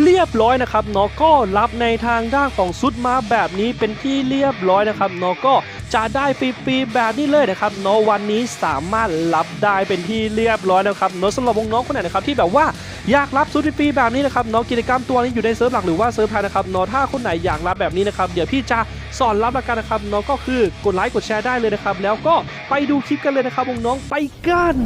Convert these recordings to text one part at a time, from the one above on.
เรียบร้อยนะครับเนาะก็รับในทางด้านของซุดมาแบบนี้เป็นที่เรียบร้อยนะครับเนาะก็จะได้ฟรีๆแบบนี้เลยนะครับเนาะวันนี้สามารถรับได้เป็นที่เรียบร้อยนะครับเนาะสำหรับวงน้องคนไหนนะครับที่แบบว่าอยากรับซุดฟรีๆแบบนี้นะครับเนาะกิจกรรมตัวนี้อยู่ในเซิร์ฟหลักหรือว่าเซิร์ฟไทยนะครับเนาะถ้าคนไหนอยากรับแบบนี้นะครับเดี๋ยวพี่จะสอนรับละกันนะครับเนาะก็คือกดไลค์กดแชร์ได้เลยนะครับแล้วก็ไปดูคลิปกันเลยนะครับวงน้องไปกัน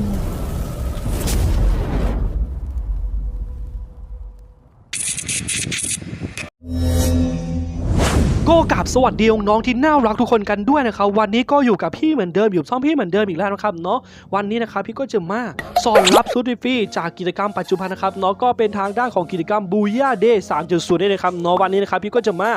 ก็กราบสวัสดีน้องที่น่ารักทุกคนกันด้วยนะครับวันนี้ก็อยู่กับพี่เหมือนเดิมอยู่ช่องพี่เหมือนเดิมอีกแล้วนะครับเนาะวันนี้นะครับพี่ก็จะมาสอนรับซูดฟรีจากกิจกรรมปัจจุบันนะครับเนาะก็เป็นทางด้านของกิจกรรมบูย่าเดย์3.0นี่นะครับเนาะวันนี้นะครับพี่ก็จะมา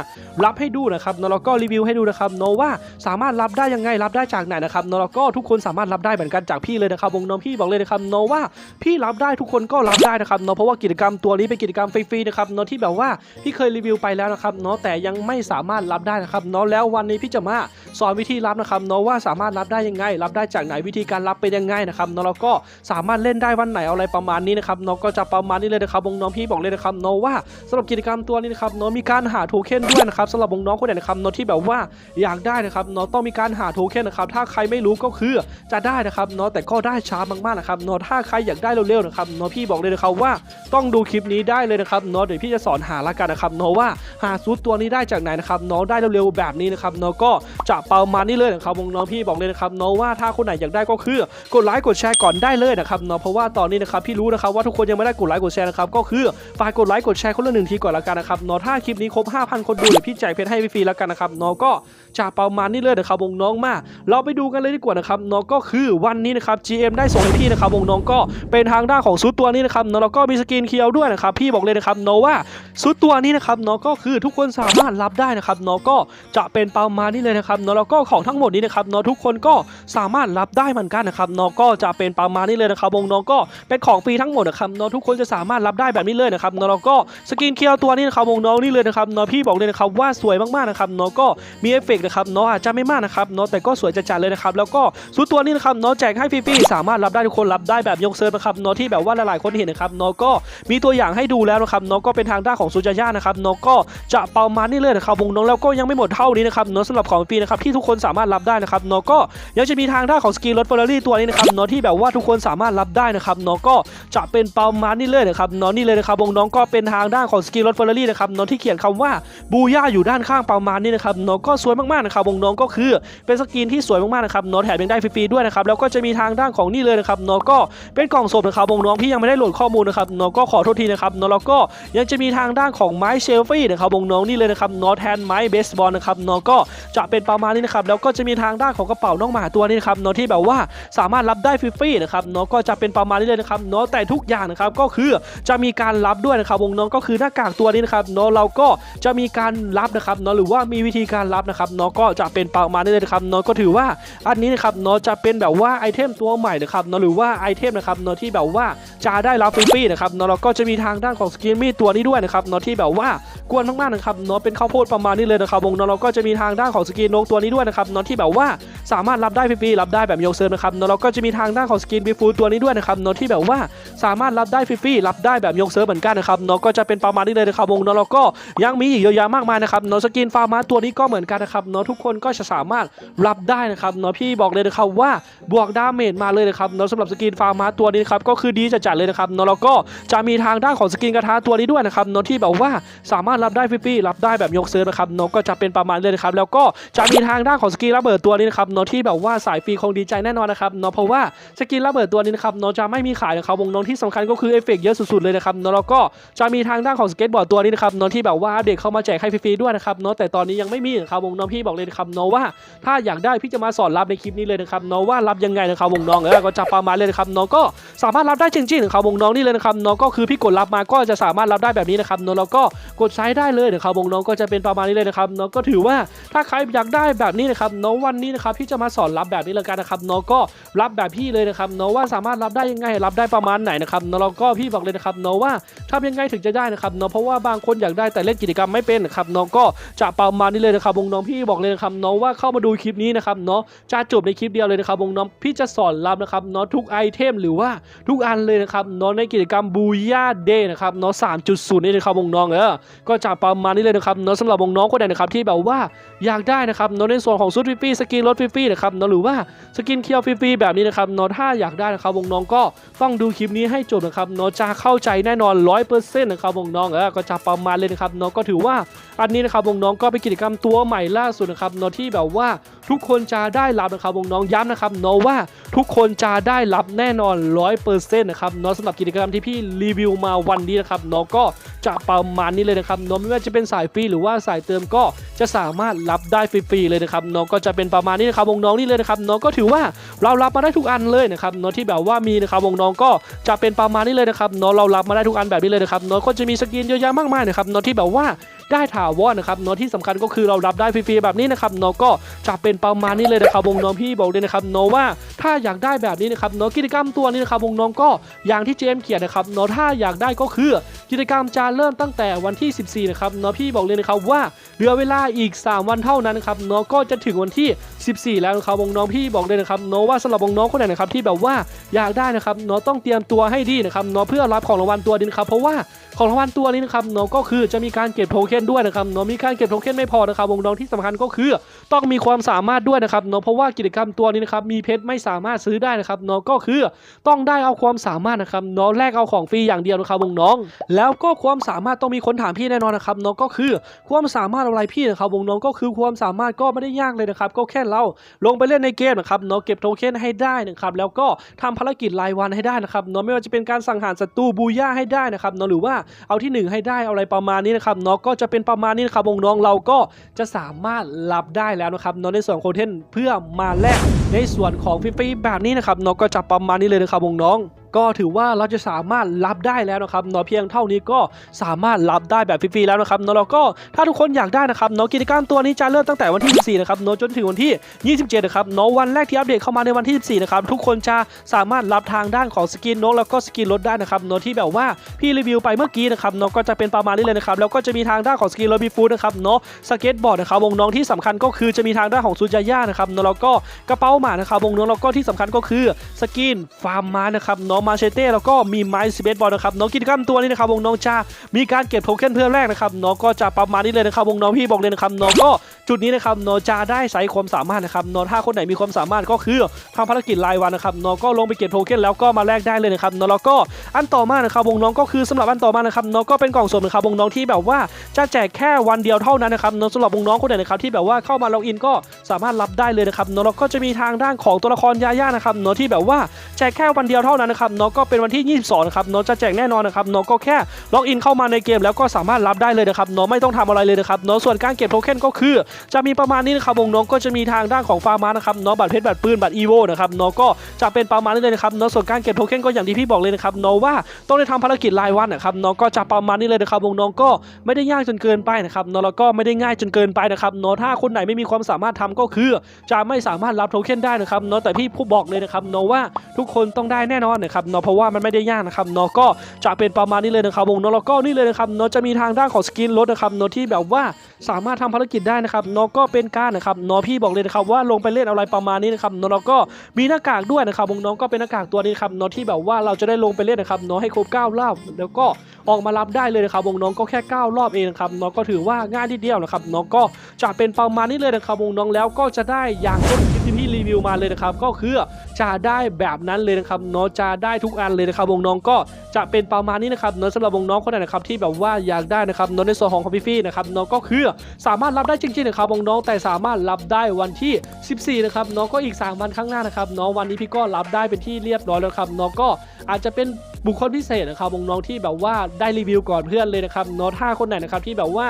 รับให้ดูนะครับเนาะแล้วก็รีวิวให้ดูนะครับเนาะว่าสามารถรับได้ยังไงรับได้จากไหนนะครับเนาะแล้วก็ทุกคนสามารถรับได้เหมือนกันจากพี่เลยนะครับวงน้องพี่บอกเลยนะครับเนาะว่าพี่รับได้ทุกคนก็รับได้นะครับเนาะเพราะว่ากิจกรรมตัวนี้เป็นกิจกรรมฟรีๆนะครับเนาะที่แบบว่าพี่เคยรีวิวไปแล้วนะครับเนาะแต่ยังไม่สามารถรับได้นะครับเนาะแล้ววันนี้พี่จะมาสอนวิธีรับนะครับเนาะว่าสามารถรับได้ยังไง รับได้จากไหนวิธีการรับเป็นยังไงนะครับเนาะแล้วก็สามารถเล่นได้วันไหนเอาอะไรประมาณนี้นะครับเนาะก็จะประมาณนี้เลยนะครับวงน้องพี่บอกเลยนะครับเนาะว่าสำหรับกิจกรรมตัวนี้นะครับเนาะมีการหาโทเค็นด้วยนะครับสำหรับวงน้องคนไหนนะครับเนาะที่แบบว่าอยากได้นะครับเนาะต้องมีการหาโทเค็นนะครับถ้าใครไม่รู้ก็คือจะได้นะครับเนาะแต่ก็ได้ช้ามากๆนะครับเนาะถ้าใครอยากได้เร็วๆนะครับเนาะพี่บอกเลยนะครับว่าต้องดูคลิปนี้ได้เลยนะครับเนาะเดี๋ยวพี่จะสอนหาละกันนะครับเนาะว่าหาซูตตัวนี้ได้จากไหนนะครับเนาะได้เร็วๆแบบนี้นะครับเนาะก็จะประมาณนี้เลยนะครับวงน้องพี่บอกเลยนะครับเนาะว่าถ้าคนไหนอยากได้ก็คือกดไลค์กดแชร์ก่อนได้เลยนะครับเนาะเพราะว่าตอนนี้นะครับพี่รู้นะครับว่าทุกคนยังไม่ได้กดไลค์กดแชร์นะครับก็คือฝากกดไลค์กดแชร์คนละหนึ่งทีก่อนละกันนะครับเนาะถ้าคลิปนี้ครบ 5,000 คนดูเดี๋ยวพี่แจกเพชรให้ฟรีแล้วกันนะครับเนาะก็จะประมาณนี้เลยนะครับวงน้องมา เราไปดูกันเลยดีกว่านะครับเนาะก็คือวันนี้นะครับ GM ได้ส่งให้พี่นะครับวงน้องก็เป็นทางด้านของซุดตัวนี้นะครับเนาะแล้วก็มีสกินเคียวด้วยนะครับพี่บอกเลยนะครับเนาะว่าซุดตัวนี้นะครับเนาะก็คือทุกคนสามารถรับได้นะครับเนาะก็จะเป็นประมาณนี้เลยนะครับเนาะแล้วก็ของทั้งหมดนี้นะครับเนาะทุกคนก็สามารถรับได้เหมือนกันนะครับเนาะก็จะเป็นประมาณนี้เลยนะครับวงน้องก็เป็นของฟรีทั้งหมดนะครับเนาะทุกคนจะสามารถรับได้แบบนี้เลยนะครับเนาะแล้วก็สกินเคียวตัวนี้นะครับวงน้องนี่เลยนะครับเนาะพี่บอกเลยนะครับว่าสวยมากๆนะครับเนาะก็มีเอฟเฟกต์นะครับเนาะอาจจะไม่มากนะครับเนาะแต่ก็สวยจัดๆเลยนะครับแล้วก็ซุดตัวนี้นะครับเนาะแจกให้ฟรีๆสามารถรับได้ทุกคนรับได้แบบยกเซิร์ฟนะครับเนาะที่แบบว่าหลายๆคนเห็นนะครับเนาะก็มีตัวอย่างให้ดูแล้วนะครับเนาะก็เป็นทางด้านของซูจาย่านะครับเนาะก็จะประมาณนี้เลยนะครับวงน้องแล้วก็็ยังไม่หมดเท่านี้นะครับเนาะสำหรับของฟรีนะครับที่ทุกคนสามารถรับได้นะครับเนาะก็ยังจะมีทางด้านของสกีรถเฟอร์รารี่ตัวนี้นะครับเนาะที่แบบว่าทุกคนสามารถรับได้นะครับเนาะก็จะเป็นประมาณนี้เลยนะครับเนาะนี่เลยนะครับวงน้องก็เป็นทางด้านของสกีรถเฟอร์รารี่นะครับเนาะที่เขียนคำว่าบูย่าอยู่ด้านข้างประมาณนี้นะครับเนาะก็สวยมากๆนะครับวงน้องก็คือเป็นสกินที่สวยมากๆนะครับเนาะแถมยังได้ฟรีๆด้วยนะครับแล้วก็จะมีทางด้านของนี่เลยนะครับเนาะก็เป็นกล่องศพนะครับวงน้องพี่ยังไม่ได้โหลดข้อมูลนะครับเนาะก็ขอโทษทีนะครับเนาะแล้วก็ยังจะมีทางด้านของไม้เชลฟี่นะครับวงน้องนี่เลยนะครับเนาะแทนไม้เบสบอลนะครับเนาะก็จะเป็นประมาณนี้นะครับแล้วก็จะมีทางด้านของกระเป๋าน้องหมาตัวนี้นะครับเนาะที่แบบว่าสามารถรับได้ฟรีๆนะครับเนาะก็จะเป็นประมาณนี้เลยนะครับเนาะแต่ทุกอย่างนะครับก็คือจะมีการรับด้วยนะครับวงน้องก็คือหน้ากากตัวนี้นะครับเนาะเราก็จะมีการรับนะครับเนาะหรือว่ามีวิธีการรับนะครับเนาะก็จะเป็นประมาณนี้เลยนะครับเนาะก็ถือว่าอันนี้นะครับเนาะจะเป็นแบบว่าไอเทมตัวใหม่นะครับเนาะหรือว่าไอเทมนะครับเนาะที่แบบว่าจะได้รับฟรีๆนะครับเนาะเราก็จะมีทางด้านของสกินมีดตัวนี้ด้วยนะครับเนาะที่แบบว่า กวนมากๆนะครับเนาะเป็นข้าวโพดประมาณนี้เลยนะครับวงเนาะเราก็จะมีทางด้านของสกินนกตัวนี้ด้วยนะครับเนาะที่แบบว่าสามารถรับได้ฟรีๆรับได้แบบยกเซิร์ฟนะครับเนาะเราก็จะมีทางด้านของสกินบีฟูตัวนี้ด้วยนะครับเนาะที่แบบว่าสามารถรับได้ฟรีๆรับได้แบบยกเซิร์ฟเหมือนกันนะครับเนาะก็จะเป็นประมาณนี้เลยนะครับวงเนาะเราก็ยังมีอีกเยอะแยะมากมายนะครับเนาะสกินฟาร์มาตัวนี้ก็เหมือนกันนะครับเนาะทุกคนก็จะสามารถรับได้นะครับเนาะพี่บอกเลยนะครับว่าบวกดาเมจมาเลยนะครับเนาะสำหรับสกินฟาร์มาตัวนี้ครับก็คือดีจัดๆเลยนะครับเนาะแล้วก็จะมีทางด้านของสกินกระทะตัวนี้ด้วยนะครับเนาะที่แบบว่าสามารถรับได้ฟรีๆรับได้แบบยกเซิร์ฟนะครับเนาะก็จะเป็นประมาณเลยนะครับแล้วก็จะมีทางด้านของสกินระเบิดตัวนี้นะครับเนาะที่แบบว่าสายฟรีคงดีใจแน่นอนนะครับเนาะเพราะว่าสกินระเบิดตัวนี้นะครับเนาะจะไม่มีขายนะครับวงน้องที่สำคัญก็คือเอฟเฟกต์เยอะสุดๆเลยนะครับเนาะแล้วก็จะมีทางด้านของสเก็ตบอร์ดตัวนี้นะครับเนาะที่แบบว่าเดตเข้ามาแจกให้ฟรีๆด้วยนะครับเนาะแต่ตอนนี้ยังไม่มีนะครับวงน้องพี่บอกเลยนะครับเนาะว่า ถ้าอยากได้พี่จะมาสอนรับในคลิปนี้เลยนะครับเนาะว่ารับยังไงนะครับวงน้องเออก็จะประมาณเลยนะครับนกก็สามารถรับได้จริงๆนะครับวงน้องนี่เลยนะครับนาะก็คือพี่กดรับมาก็จะสามารถรับได้แบบนี้นะครับนาะแล้วก็กดใช้ได้เลยนะครับวงน้องก็จะเป็นประมาณนี้เลยนะครับเนาะก็ถือว่าถ้าใครอยากได้แบบนี้นะครับเนาะวันนี้นะครับพี่จะมาสอนรับแบบนี้เลยกันนะครับเนาะก็รับแบบพี่เลยนะครับเนาะว่าสามารถรับได้ยังไงรับได้ประมาณไหนนะครับนาะแล้วก็พี่บอกเลยนะครับเนาะว่าทำยังไงถึงจะได้นะครับเนาะเพราะว่าบางคนอยากได้แต่เล่นกิจกรรมไม่เป็นนะครับเนาะก็จะประมาณนี้เลยนะครับวงน้องพี่บอกเลยนะครับเนาะว่าเข้ามาดูคลิปนี้นะครับเนาะจะจบในคลิปเดียวเลยนะครับวงน้องพี่จะสอนรับนะครับเนาะทุกไอเทมหรือว่าทุกอันเลยนะครับเนาะในกิจกรรมบูย่าเดย์นะครับเนาะ3.0นี่นะครับวงน้องเออก็จะประมาณนี้เลยนะครับเนาะสำหรับวงน้องคนไหนนะครับที่แบบว่าอยากได้นะครับเนาะในส่วนของซุดฟรีๆสกินรถฟรีๆนะครับเนาะหรือว่าสกินเคียวฟรีๆแบบนี้นะครับเนาะถ้าอยากได้นะครับวงน้องก็ต้องดูคลิปนี้ให้จบนะครับเนาะจะเข้าใจแน่นอน100%นะครับวงน้องเออก็จะประมาณเลยนะครับเนาะก็ถือว่าอันนี้นะครับวงน้องก็เป็นกิจกรรมตัวใหม่ล่าสุดนะครับเนาะที่แบบว่าทุกคนจะได้รับนะครับวงน้องย้ำนะครับเนาะว่าทุกคนจะได้รับแน่นอน 100%นะครับเนาะสำหรับกิจกรรมที่พี่รีวิวมาวันนี้นะครับเนาะก็จะประมาณนี้เลยนะครับเนาะไม่ว่าจะเป็นสายฟรีหรือว่าสายเติมก็จะสามารถรับได้ฟรีๆเลยนะครับเนาะก็จะเป็นประมาณนี้นะครับวงน้องนี่เลยนะครับเนาะก็ถือว่าเรารับมาได้ทุกอันเลยนะครับเนาะที่แบบว่ามีนะครับวงน้องก็จะเป็นประมาณนี้เลยนะครับเนาะเรารับมาได้ทุกอันแบบนี้เลยนะครับเนาะก็จะมีสกินเยอะแยะมากมายนะครับเนาะที่แบบว่า ได้ถาวรนะครับเนาะที่สำคัญก็คือเรารับได้ฟรีๆแบบนี้นะครับเนาะก็จะเป็นประมาณนี้เลยนะครับวงน้องพี่บอกเลยนะครับเนาะว่าถ้าอยากได้แบบนี้นะครับเนาะกิจกรรมตัวนี้นะครับวงน้องก็อย่างที่เจมเขียนนะครับเนาะถ้าอยากได้ก็คือกิจกรรมจะเริ่มตั้งแต่วันที่ 14 นะครับเนาะพี่บอกเลยนะครับว่าเหลือเวลาอีก 3 วันเท่านั้นนะครับเนาะก็จะถึงวันที่ 14 แล้วนะครับวงน้องพี่บอกเลยนะครับเนาะว่าสำหรับวงน้องคนไหนนะครับที่แบบว่าอยากได้นะครับเนาะต้องเตรียมตัวให้ดีนะครับเนาะเพื่อรับของรางวัลตัวนี้นะครับเพราะว่าของรางวัลตัวนี้นะครับเนาะก็คือจะมีการเก็บโทเค็นด้วยนะครับเนาะมีการเก็บโทเค็นไม่พอนะครับวงน้องที่สำคัญก็คือต้องมีความสามารถด้วยนะครับเนาะเพราะว่ากิจกรรมตัวนี้นะครับมีเพชรไม่สามารถซื้อได้นะครับเนาะก็คือต้องได้เอาความสามารถนะครับเนาะแลกเอาของฟรีอย่างเดียวนะครับวงน้อง แล้วก็ความสามารถต้องมีคนถามพี่แน่นอนนะครับเนาะก็คือความสามารถอะไรพี่นะครับวงน้องก็คือความสามารถก็ไม่ได้ยากเลยนะครับก็แค่เราลงไปเล่นในเกมนะครับเนาะเก็บโทเค็นให้ได้นะครับแล้วก็ทำภารกิจรายวันให้ได้นะครับเนาะไม่ว่าจะเป็นการสังหารศัตรูบูย่าให้ได้นะครับเนาะหรือว่าเอาที่หนึ่งให้ได้อาอะไรประมาณนี้นะครับเนาะก็จะเป็นประมาณนี้นะครับวงน้องเราก็จะสามารถรับได้แล้วนะครับนอนในส่วนของเทนเพื่อมาแลกในส่วนของฟรีๆแบบนี้นะครับเนาะก็จะประมาณนี้เลยนะครับวงน้อง ก็ถือว่าเราจะสามารถรับได้แล้วนะครับเนาะเพียงเท่านี้ก็สามารถรับได้แบบฟรีๆแล้วนะครับเนาะแล้วก็ถ้าทุกคนอยากได้นะครับเนาะกิจกรรมตัวนี้จะเริ่มตั้งแต่วันที่ 14 นะครับเนาะจนถึงวันที่ 27 นะครับเนาะวันแรกที่อัปเดตเข้ามาในวันที่ 14 นะครับทุกคนจะสามารถรับทางด้านของสกินนกแล้วก็สกินรถได้นะครับเนาะที่แบบว่าพี่รีวิวไปเมื่อกี้นะครับเนาะก็จะเป็นประมาณนี้เลยนะครับแล้วก็จะมีทางด้านของสกินรถบีฟูดนะครับเนาะสเก็ตบอร์ดนะครับวงน้องที่สำคัญก็คือจะมีทางด้านของซูจาย่านะครับเนาะแล้วก็กระเป๋าหมานะครับวงน้องแล้วก็ที่สำคัญก็คือสกินฟาร์มมานะครับเนาะมาเชเต้แล้วก็มีไม้สเบสบอลนะครับน้องกิจกรรมตัวนี้นะครับวงน้องจะมีการเก็บโทเค็นเพื่อแรกนะครับน้องก็จะประมาณนี้เลยนะครับวงน้องพี่บอกเลยนะครับน้องก็ จุดนี้นะครับนาะจะได้ใช้ความสามารถนะครับนาะถ้าคนไหนมีความสามารถก็คือทำภารกิจรายวันนะครับนาะก็ลงไปเก็บโทเค็นแล้วก็มาแลกได้เลยนะครับนาะแล้วก็อันต่อมานะครับวงน้องก็คือสำหรับอันต่อมานะครับนาะก็เป็นกล่องสุ่มนะครับวงน้องที่แบบว่าจะแจกแค่วันเดียวเท่านั้นนะครับนาะสำหรับวงน้องคนไหนนะครับที่แบบว่าเข้ามาล็อกอินก็สามารถรับได้เลยนะครับนาะแล้วก็จะมีทางด้านของตัวละครยาย่านะครับนาะที่แบบว่าแจกแค่วันเดียวเท่านั้นนะครับนาะก็เป็นวันที่ 22นะครับนาะจะแจกแน่นอนนะครับนาะก็แค่ล็อกอินเข้ามาในเกมแล้วก็สามารถรับได้เลยนะครับนาะไม่ต้องทำอะไรเลยนะครับนาะส่วนการเก็บโทเค็นก็คือจะมีประมาณนี้นะครับวงน้องก็จะมีทางด้านของฟาร์มานะครับเนาะบัตรเพชรบัตรปืนบัตรอีโวนะครับเนาะก็จะเป็นประมาณนี้เลยนะครับเนาะส่วนการเก็บโทเค็นก็อย่างที่พี่บอกเลยนะครับเนาะว่าต้องได้ทำภารกิจรายวันนะครับเนาะก็จะประมาณนี้เลยนะครับวงน้องก็ไม่ได้ยากจนเกินไปนะครับเนาะแล้วก็ไม่ได้ง่ายจนเกินไปนะครับเนาะถ้าคนไหนไม่มีความสามารถทำก็คือ จะไม่สามารถรับโทเค็นได้นะครับเนาะแต่พี่ผู้บอกเลยนะครับเนาะว่าทุกคนต้องได้แน่นอนนะครับเนาะเพราะว่ามันไม่ได้ยากนะครับเนาะก็จะเป็นประมาณนี้เลยนะครับวงเนาะแล้วก็นี่เลยนะครับเนาะจะมีทางด้านของสกินรถนะครับเนาะที่แบบว่าสามารถทำภารกิจได้นะครับนาะก็เป็นการนะครับเนาะพี่บอกเลยนะครับว่าลงไปเล่นอะไรประมาณนี้นะครับนาะแล้วก็มีหน้ากากด้วยนะครับวงน้องก็เป็นหน้ากากตัวนี้ครับนาะที่แบบว่าเราจะได้ลงไปเล่นนะครับเนาะให้ครบ9รอบแล้วก็ออกมารับได้เลยนะครับวงน้องก็แค่9รอบเองนะครับนาะก็ถือว่าง่ายทีเดียวนะครับนาะก็จะเป็นประมาณนี้เลยนะครับวงน้องแล้วก็จะได้อย่างต้นคลิปที่พี่รีวิวมาเลยนะครับก็คือจะได้แบบนั้นเลยนะครับนาะจะได้ทุกอันเลยนะครับวงน้องก็จะเป็นประมาณนี้นะครับนาะสำหรับวงน้องคนไหนนะครับที่แบบว่าอยากได้นะครับนาะในส่วนของคอมพิฟี่นะครับนาะก็คือสามารถรับได้จริงๆนะครับวงน้องแต่สามารถรับได้วันที่ 14 นะครับน้องก็อีก 3 วันข้างหน้านะครับน้องวันนี้พี่ก็รับได้เป็นที่เรียบร้อยแล้วครับน้องก็อาจจะเป็น บุคคลพิเศษนะครับน้องๆที่แบบว่าได้รีวิวก่อนเพื่อนเลยนะครับนาะถ้าคนไหนนะครับที่แบบว่า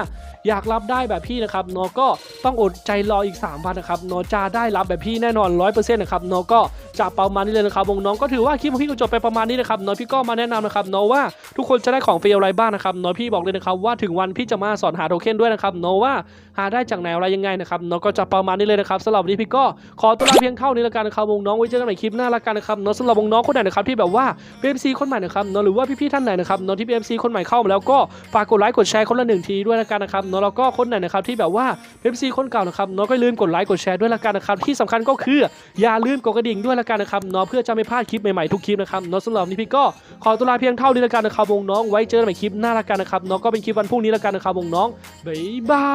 อยากรับได้แบบพี่นะครับนาะก็ต้องอดใจรออีก3วันนะครับนาะจะได้รับแบบพี่แน่นอน100%นะครับนาะก็จะประมาณนี้เลยนะครับน้องก็ถือว่าคลิปของพี่ก็จบไปประมาณนี้นะครับนาะพี่ก็มาแนะนำนะครับนาะว่าทุกคนจะได้ของฟรีอะไรบ้างนะครับนาะพี่บอกเลยนะครับว่าถึงวันพี่จะมาสอนหาโทเค็นด้วยนะครับนาะว่าหาได้จากไหนอะไรยังไงนะครับนาะก็จะประมาณนี้เลยนะครับสำหรับวันนี้พี่ก็ขอตัวลาเพียงเท่านี้แล้วกันนะครับน้องๆไว้เจอกันใหม่คลิปหน้าละกันนะครับเนาะสำหรับน้องๆคนไหนนะครับที่แบบว่า BMC คนใหม่นะครับเนาะหรือว่าพี่ๆท่านไหนนะครับเนาะที่ BMC คนใหม่เข้ามาแล้วก็ฝากกดไลค์กดแชร์คนละหนึ่งทีด้วยละกันนะครับเนาะแล้วก็คนไหนนะครับที่แบบว่า BMC คนเก่านะครับเนาะก็อย่าลืมกดไลค์กดแชร์ด้วยละกันนะครับที่สำคัญก็คืออย่าลืมกดกระดิ่งด้วยละกันนะครับเนาะเพื่อจะไม่พลาดคลิปใหม่ๆทุกคลิปนะครับเนาะสำหรับนนี้พี่ก็ขอตัวลาเพียงเท่านี้ละกันนะครับวงน้องไว้เจอกันใหม่คลิปหน้าละกันนะครับเนาะก็เป็นคลิปวันพรุ่งนี้ละกันนะครับวงน้องบ๊ายบา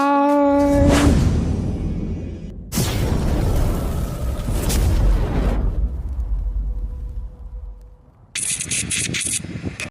ย